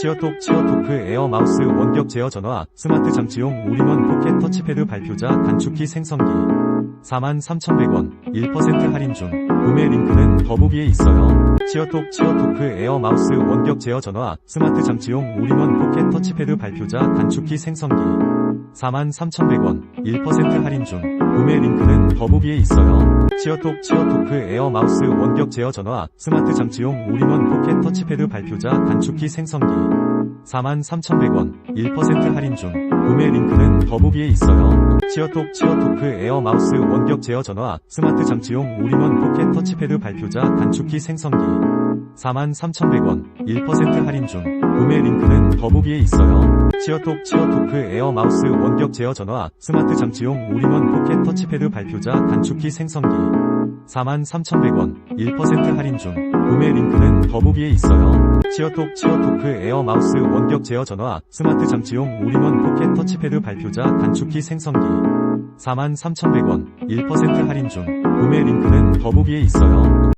치어톡 치어토크 에어 마우스 원격 제어 전화 스마트 장치용 올인원 포켓 터치패드 발표자 단축키 생성기. 43,100원 1% 할인 중. 구매 링크는 더보기에 있어요. 치어톡 치어토크 에어 마우스 원격 제어 전화 스마트 장치용 올인원 포켓 터치패드 발표자 단축키 생성기 43,100원 1% 할인 중 구매 링크는 더보기에 있어요. 치어톡 치어토크 에어 마우스 원격 제어 전화 스마트 장치용 올인원 포켓 터치패드 발표자 단축키 생성기 43,100원 1% 할인 중 구매 링크는 더보기에 있어요. 치어톡 치어토크 에어 마우스 원격 제어 전화 스마트 장치용 올인원 포켓 터치패드 발표자 단축키 생성기 43,100원 1% 할인 중 구매 링크는 더보기에 있어요. 치어톡 치어토크 에어 마우스 원격 제어 전화 스마트 장치용 올인원 포켓 터치패드 발표자 단축키 생성기 43,100원 1% 할인 중 구매 링크는 더보기에 있어요. 치어톡 치어토크 에어 마우스 원격 제어 전화 스마트 장치용 올인원 포켓 터치패드 발표자 단축키 생성기 43,100원 1% 할인 중 구매 링크는 더보기에 있어요.